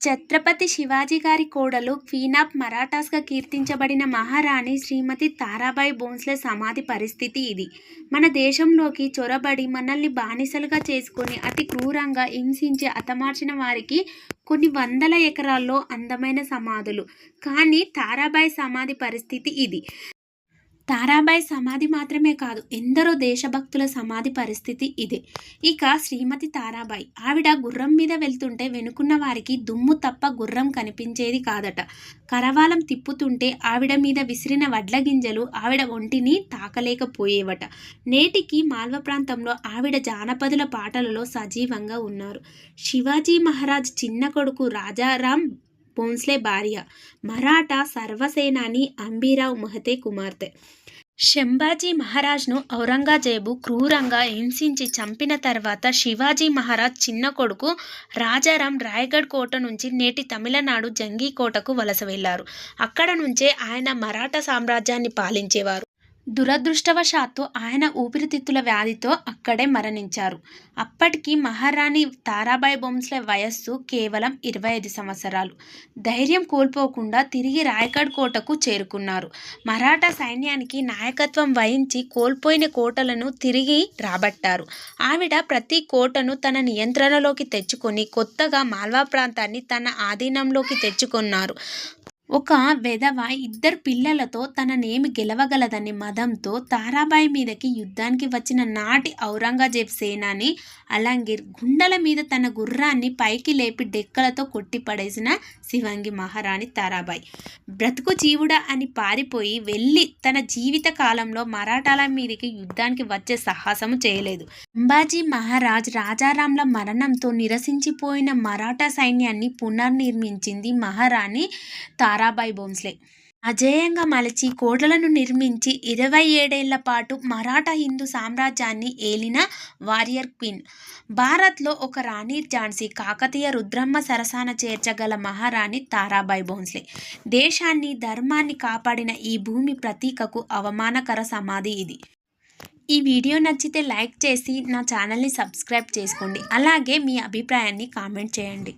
ఛత్రపతి శివాజీ గారి కోడలు queen of మరాఠాస్గా కీర్తించబడిన మహారాణి శ్రీమతి తారాబాయి భోంస్లే సమాధి పరిస్థితి ఇది. మన దేశంలోకి చొరబడి మనల్ని బానిసలుగా చేసుకొని అతి క్రూరంగా హింసించి హతమార్చిన వారికి కొన్ని వందల ఎకరాల్లో అందమైన సమాధులు. కానీ తారాబాయి సమాధి పరిస్థితి ఇది. తారాబాయి సమాధి మాత్రమే కాదు ఎందరో దేశభక్తుల సమాధి పరిస్థితి ఇదే. ఇక శ్రీమతి తారాబాయి ఆవిడ గుర్రం మీద వెళ్తుంటే వెనుకున్న వారికి దుమ్ము తప్ప గుర్రం కనిపించేది కాదట. కరవాలం తిప్పుతుంటే ఆవిడ మీద విసిరిన వడ్ల గింజలు ఆవిడ ఒంటిని తాకలేకపోయేవట. నేటికి మాల్వ ప్రాంతంలో ఆవిడ జానపదుల పాటలలో సజీవంగా ఉన్నారు. శివాజీ మహారాజ్ చిన్న కొడుకు రాజారాం భోంస్లే భార్య. మరాఠా సర్వసేనాని అంబీరావు మహతే కుమార్తె. శంభాజీ మహారాజ్ను ఔరంగజేబు క్రూరంగా హింసించి చంపిన తర్వాత శివాజీ మహారాజ్ చిన్న కొడుకు రాజారాం రాయగఢ్ కోట నుంచి నేటి తమిళనాడు జంగీ కోటకు వలస వెళ్ళారు అక్కడ నుంచే ఆయన మరాఠా సామ్రాజ్యాన్ని పాలించేవారు. దురదృష్టవశాత్తు ఆయన ఊపిరితిత్తుల వ్యాధితో అక్కడే మరణించారు. అప్పటికి మహారాణి తారాబాయి భోంస్లే వయస్సు కేవలం ఇరవై ఐదు సంవత్సరాలు. ధైర్యం కోల్పోకుండా తిరిగి రాయగఢ్ కోటకు చేరుకున్నారు. మరాఠా సైన్యానికి నాయకత్వం వహించి కోల్పోయిన కోటలను తిరిగి రాబట్టారు. ఆవిడ ప్రతి కోటను తన నియంత్రణలోకి తెచ్చుకొని కొత్తగా మాల్వా ప్రాంతాన్ని తన ఆధీనంలోకి తెచ్చుకున్నారు. ఒక వెధవ ఇద్దరు పిల్లలతో తననేమి గెలవగలదని మదంతో తారాబాయి మీదకి యుద్ధానికి వచ్చిన నాటి ఔరంగజేబ్ సేనాని అలంగిర్ గుండెల మీద తన గుర్రాన్ని పైకి లేపి డెక్కలతో కొట్టిపడేసిన శివంగి మహారాణి తారాబాయి. బ్రతుకు జీవుడా అని పారిపోయి వెళ్ళి తన జీవిత కాలంలో మరాఠాల మీదకి యుద్ధానికి వచ్చే సాహసము చేయలేదు. అంబాజీ మహారాజ్ రాజారాంల మరణంతో నిరసించిపోయిన మరాఠా సైన్యాన్ని పునర్నిర్మించింది మహారాణి తారాబాయి భోంస్లే. అజేయంగా మలచి కోటలను నిర్మించి ఇరవై ఏడేళ్ళ పాటు మరాఠా హిందూ సామ్రాజ్యాన్ని ఏలిన వారియర్ క్వీన్. భారత్లో ఒక రాణి ఝాన్సీ కాకతీయ రుద్రమ్మ సరసాన చేర్చగల మహారాణి తారాబాయి భోంస్లే. దేశాన్ని ధర్మాన్ని కాపాడిన ఈ భూమి ప్రతీకకు అవమానకర సమాధి ఇది. ఈ వీడియో నచ్చితే లైక్ చేసి నా ఛానల్ని సబ్స్క్రైబ్ చేసుకోండి. అలాగే మీ అభిప్రాయాన్ని కామెంట్ చేయండి.